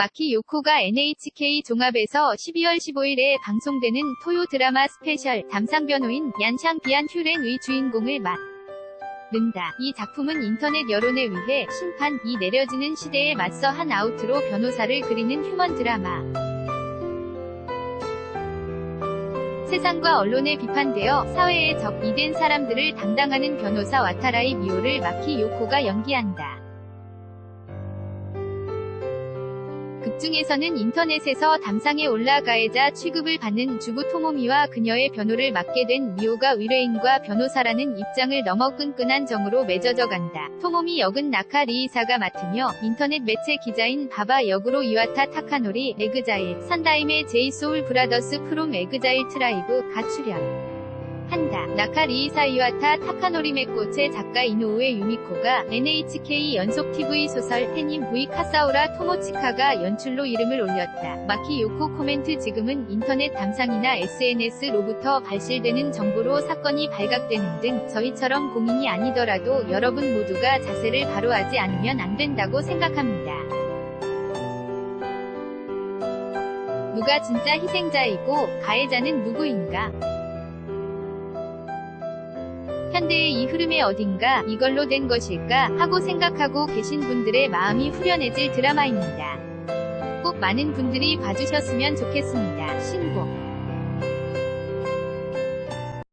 마키 요코가 NHK 종합에서 12월 15일에 방송되는 토요 드라마 스페셜 담상 변호인 얀샹 비안 휴렌의 주인공을 맡는다. 이 작품은 인터넷 여론에 의해 심판이 내려지는 시대에 맞서 한 아우트로 변호사를 그리는 휴먼 드라마. 세상과 언론에 비판되어 사회의 적이 된 사람들을 담당하는 변호사 와타라이 미오를 마키 요코가 연기한다. 극중에서는 인터넷에서 담상에 올라 가해자 취급을 받는 주부 토모미와 그녀의 변호를 맡게 된 미오가 의뢰인과 변호사라는 입장을 넘어 끈끈한 정으로 맺어져 간다. 토모미 역은 나카 리이사가 맡으며 인터넷 매체 기자인 바바 역으로 이와타 타카노리, 에그자일, 산다임의 제이소울 브라더스 프롬 에그자일 트라이브 가 출연. 한다. 나카 리 이사 이와타 타카노리 메코체 작가 이노우에 유미코가 NHK 연속 TV 소설 해님 V 카사오라 토모치카가 연출로 이름을 올렸다. 마키 요코 코멘트 지금은 인터넷 담상이나 SNS로부터 발실되는 정보로 사건이 발각되는 등 저희처럼 공인이 아니더라도 여러분 모두가 자세를 바로 하지 않으면 안 된다고 생각합니다. 누가 진짜 희생자이고 가해자는 누구인가? 현대의 이 흐름의 어딘가 이걸로 된 것일까 하고 생각하고 계신 분들의 마음이 후련해질 드라마입니다. 꼭 많은 분들이 봐주셨으면 좋겠습니다. 신곡